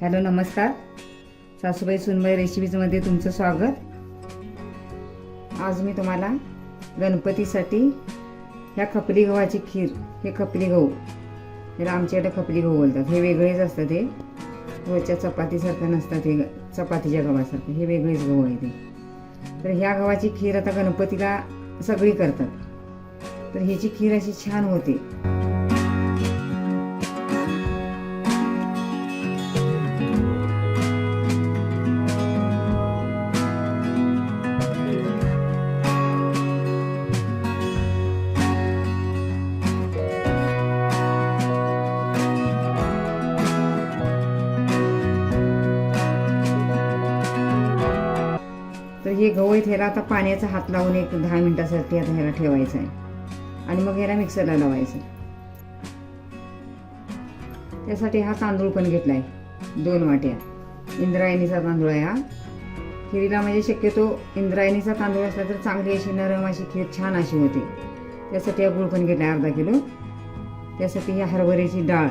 Hello नमस्कार. सासूबाई सुनबाई रेसिपीजमध्ये तुमचं स्वागत. आज मी तुम्हाला गणपतीसाठी ह्या खपली गव्हाची खीर हे खपली गहू याला आमच्याकडे खपली गहू बोलतात. हे वेगळेच असतात हे. रोजच्या चपातीसारखं नसतात हे चपातीच्या गव्हासारखं. हे वेगळेच गहू आहे ते तर ह्या गव्हाची खीर आता गणपतीला सगळी करतात. तर ह्याची खीर अशी छान होते. हे गहू आहेत ह्याला आता पाण्याचा हात लावून एक दहा मिनटासाठी आता ह्याला ठेवायचं आहे. आणि मग ह्याला मिक्सरला लावायचं. त्यासाठी हा तांदूळ पण घेतला आहे दोन वाट्या. इंद्रायणीचा तांदूळ आहे हा. खिरीला म्हणजे शक्यतो इंद्रायणीचा तांदूळ असला तर चांगली अशी नरम अशी खीर छान अशी होते. त्यासाठी हा गुळ पण घेतला आहे अर्धा किलो. त्यासाठी ही हरभऱ्याची डाळ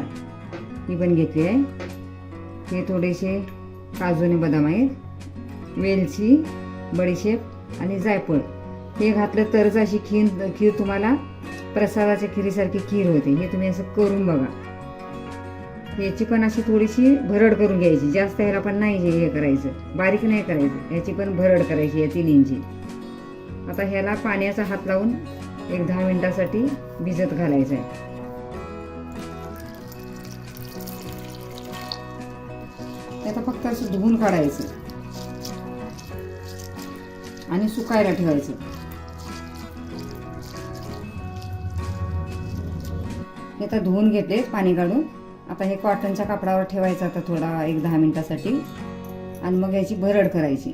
ही पण घेतली आहे. हे थोडेसे काजू आणि बदाम आहेत. वेलची बडीशेप आणि जायफळ. हे घातलं तरच अशी खीर खीर तुम्हाला प्रसादाच्या खिरीसारखी खीर होते. हे तुम्ही असं करून बघा. याची पण अशी थोडीशी भरड करून घ्यायची. जास्त ह्याला पण नाही हे हे करायचं. बारीक नाही करायचं. ह्याची पण भरड करायची या तीन इंची आता ह्याला पाण्याचा हात लावून एक दहा मिनिटासाठी भिजत घालायचं आहे आता फक्त असं धुवून काढायचं. आणि सुकायला ठेवायचं. हे आता धुवून घेतले पाणी काढून आता हे कॉटनच्या कापडावर ठेवायचं आता थोडा एक दहा मिनिटासाठी. आणि मग याची भरड करायची.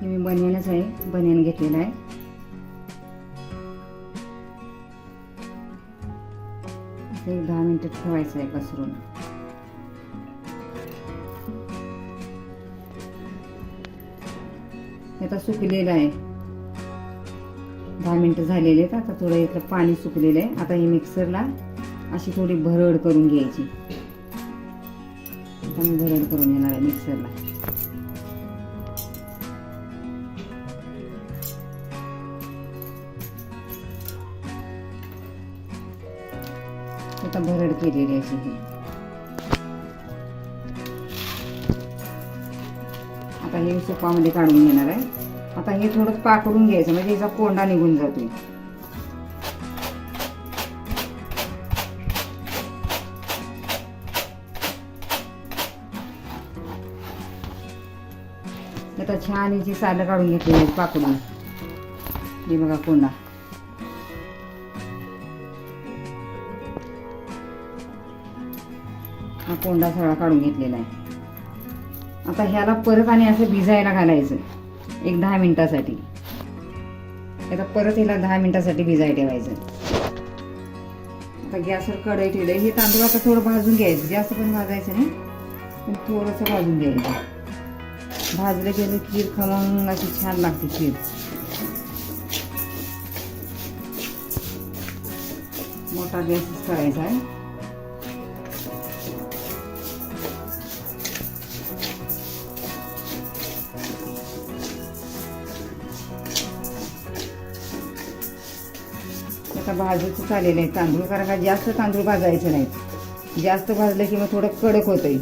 हे मी बनियनच आहे बनियन घेतलेलं आहे. असं एक दहा मिनटं ठेवायचं आहे पसरून हे आता सुकलेलं आहे. दहा मिनटं झालेले आहेत आता थोडं इथलं पाणी सुकलेलं आहे. आता हे मिक्सरला अशी थोडी भरड करून घ्यायची. आता मी भरड करून येणार आहे मिक्सरला. आता भरड केलेली अशी ही आता हे सुपामध्ये काढून घेणार आहे. आता हे थोडं पाकडून घ्यायचं म्हणजे याचा कोंडा निघून जातोय. आता छान याची सालं काढून घेतली पाकडून हे बघा कोंडा. हा कोंडा सगळा काढून घेतलेला आहे. आता ह्याला परत आणि असं भिजायला घालायचं एक दहा मिनिटासाठी. आता परत ह्याला दहा मिनिटासाठी भिजाय ठेवायचं. आता गॅसवर कढई ठेवलं. हे तांदूळ आता थोडं भाजून घ्यायचं. जास्त पण भाजायचं नाही. पण थोडंसं भाजून घ्यायचं. भाजलं गेलं खीर खमंग अशी छान लागते खीर. मोठा गॅसच करायचा आहे. आता भाजूचं चालेलं आहे तांदूळ कारण का जास्त तांदूळ भाजायचं नाही जास्त भाजलं की मग थोडं कडक होतंय.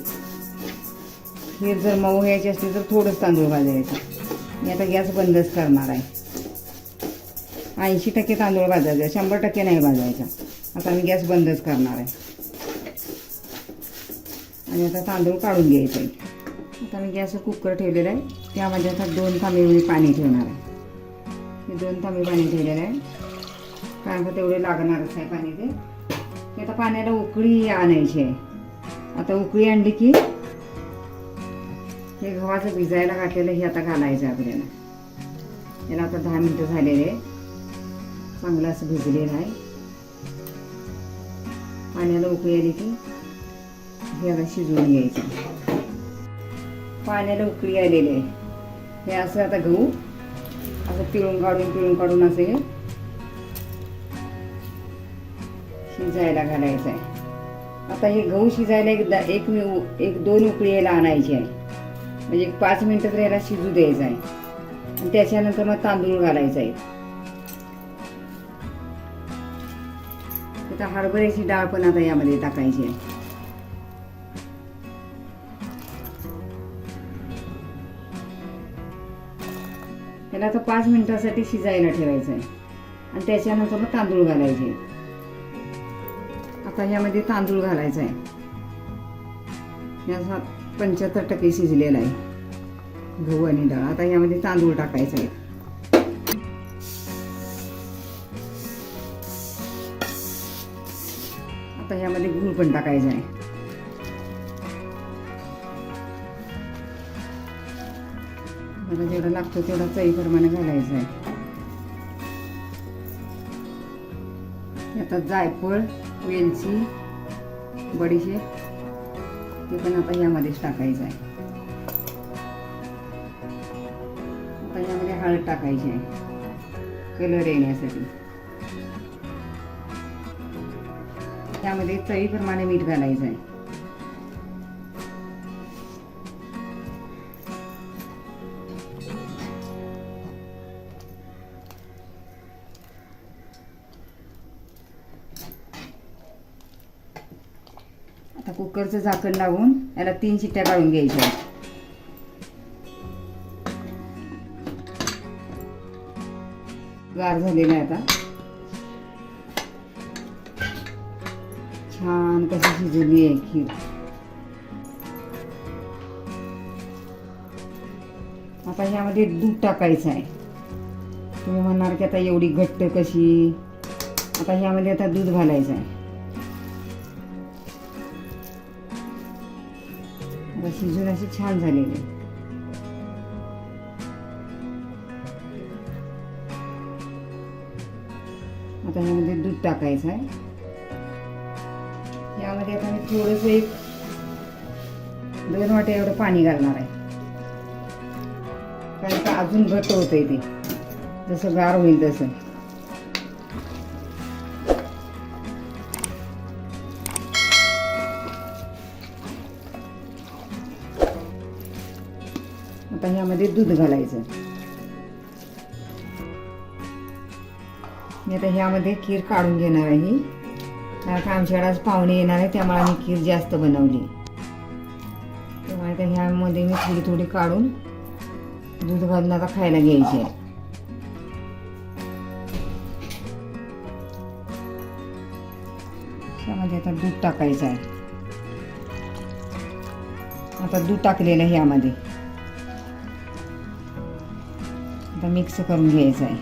हे जर मऊ घ्यायची असली तर थोडंच तांदूळ भाजायचं. मी आता गॅस बंदच करणार आहे. ऐंशी टक्के तांदूळ भाजायचा शंभर टक्के नाही भाजायचा. आता मी गॅस बंदच करणार आहे. आणि आता तांदूळ काढून घ्यायचं. आहे आता मी गॅसवर कुकर ठेवलेला आहे. त्यामध्ये आता दोन तांबे पाणी ठेवणार आहे. दोन तांबे पाणी ठेवलेलं आहे. कारण का तेवढे लागणारच आहे पाणी ते. ते आता पाण्याला उकळी आणायची आहे. आता उकळी आणली की हे गव्हाचं भिजायला घातलेलं हे आता घालायचं आपल्याला. याला आता दहा मिनटं झालेले आहे चांगलं असं भिजलेलं आहे. पाण्याला उकळी आली की हे आता शिजवून घ्यायचं पाण्याला उकळी आलेली आहे. हे असं आता गहू असं पिळून काढून पिळून काढून असे शिजायला घालायचं आहे आता हे गहू शिजायला एक दा- एक मी एक दोन उकळी यायला आणायची आहे. म्हणजे एक पाच मिनटं तर याला शिजू द्यायचं आहे. आणि त्याच्यानंतर मग तांदूळ घालायचा आहे. आता हरभऱ्याची डाळ पण आता यामध्ये टाकायची आहे. त्याला आता पाच मिनिटासाठी शिजायला ठेवायचं आहे. आणि त्याच्यानंतर मग तांदूळ घालायचे आता यामध्ये तांदूळ घालायचा आहे. याचा पंच्याहत्तर टक्के शिजलेला आहे. गहू आणि डाळ. आता यामध्ये तांदूळ टाकायचा आहे. आता यामध्ये गूळ पण टाकायचा आहे. मला जेवढा लागतो तेवढा प्रमाणे घालायचा आहे. आता जायफळ वेलची बडीशेप ते पण आता यामध्येच टाकायचं आहे. आता यामध्ये हळद टाकायची आहे. कलर येण्यासाठी. त्यामध्ये चवीप्रमाणे मीठ घालायचं आहे. कुकरचं झाकण लावून याला तीन शिट्ट्या काढून घ्यायच्या. आहेत. गार झालेला आहे आता. छान कशी शिजवली आहे खीर. आता ह्यामध्ये दूध टाकायचं आहे. तुम्ही म्हणणार की आता एवढी घट्ट कशी? आता ह्यामध्ये आता दूध घालायचं आहे. शिजून अशी छान झालेली आहे. आता ह्यामध्ये दूध टाकायचं आहे. यामध्ये आता मी थोडस एक दोन वाटे एवढं पाणी घालणार आहे. कारण का अजून घट्ट होतंय ते. जसं गार होईल तसं. आता ह्यामध्ये दूध घालायचं. मी आता ह्यामध्ये खीर काढून घेणार आहे. कारण का आमच्याकडे आज पाहुणे येणार आहे त्यामुळे आम्ही खीर जास्त बनवली. त्यामुळे आता ह्यामध्ये मी थोडी थोडी काढून दूध घालून आता खायला घ्यायची आहे. त्यामध्ये आता दूध टाकायचं आहे. आता दूध टाकलेलं आहे यामध्ये आता मिक्स करून घ्यायचं आहे.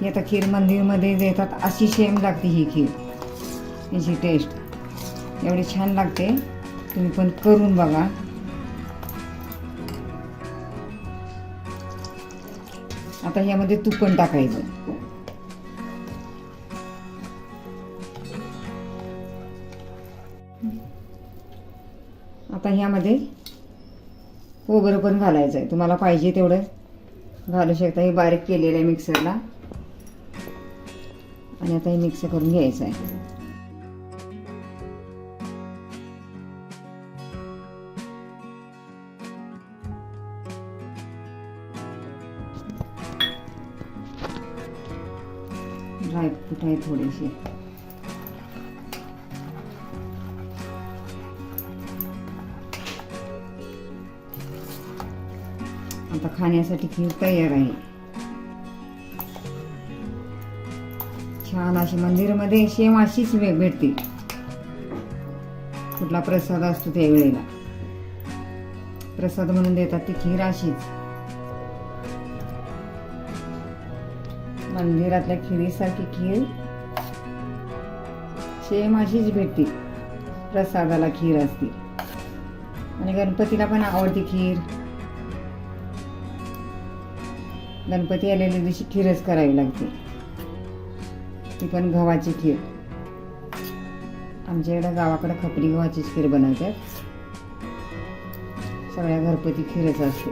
ही आता खीर मंदिरमध्ये देतात अशी सेम लागते ही खीर. याची टेस्ट एवढी छान लागते. तुम्ही पण करून बघा. आता ह्यामध्ये तूप पण टाकायचं. आता ह्यामध्ये खोबरं पण घालायचं आहे. तुम्हाला पाहिजे तेवढं घालू शकता. हे बारीक केलेलं आहे मिक्सरला. आणि आता हे मिक्स करून घ्यायचं आहे. ड्रायफ्रूट आहे थोडेसे. आता खाण्यासाठी खीर तयार आहे. छान अशी मंदिरामध्ये सेम अशीच भेटते. कुठला प्रसाद असतो त्या वेळेला. प्रसाद म्हणून देतात ती खीर अशीच. मंदिरातल्या खिरीसारखी खीर. सेम अशीच भेटते. प्रसादाला खीर असते. आणि गणपतीला पण आवडते खीर. गणपती आलेल्या दिवशी खीरच करावी लागते. ती पण गव्हाची खीर. आमच्याकडे गावाकडे खपली गव्हाची खीर बनवतात. सगळ्या घरपती खीरच असते.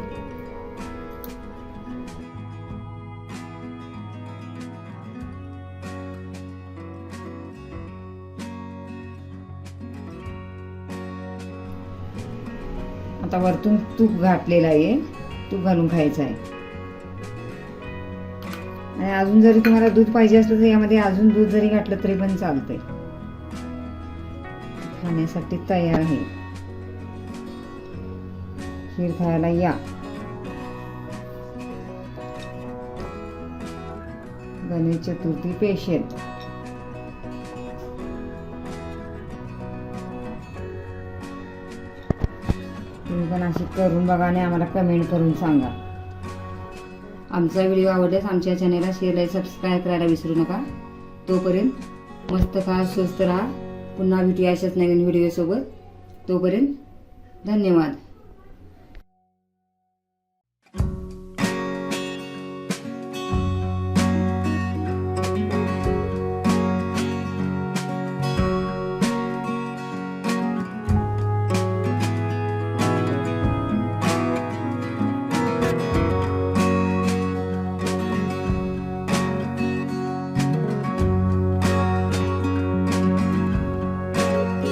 आता वरतून तूप घातलेलं आहे. तूप घालून खायचं आहे. आणि अजून जरी तुम्हाला दूध पाहिजे असलं तर यामध्ये अजून दूध जरी घातलं तरी पण चालतंय. खाण्यासाठी तयार आहे. खीर खायला या. गणेश चतुर्थी पेशल तुम्ही पण अशी करून बघा आणि आम्हाला कमेंट करून सांगा. आमचा व्हिडिओ आवडल्यास आमच्या चॅनेलला शेअर आणि सबस्क्राईब करायला विसरू नका. तोपर्यंत मस्त खा स्वस्त राहा. पुन्हा भेटूया अशाच नवीन व्हिडिओसोबत तोपर्यंत धन्यवाद.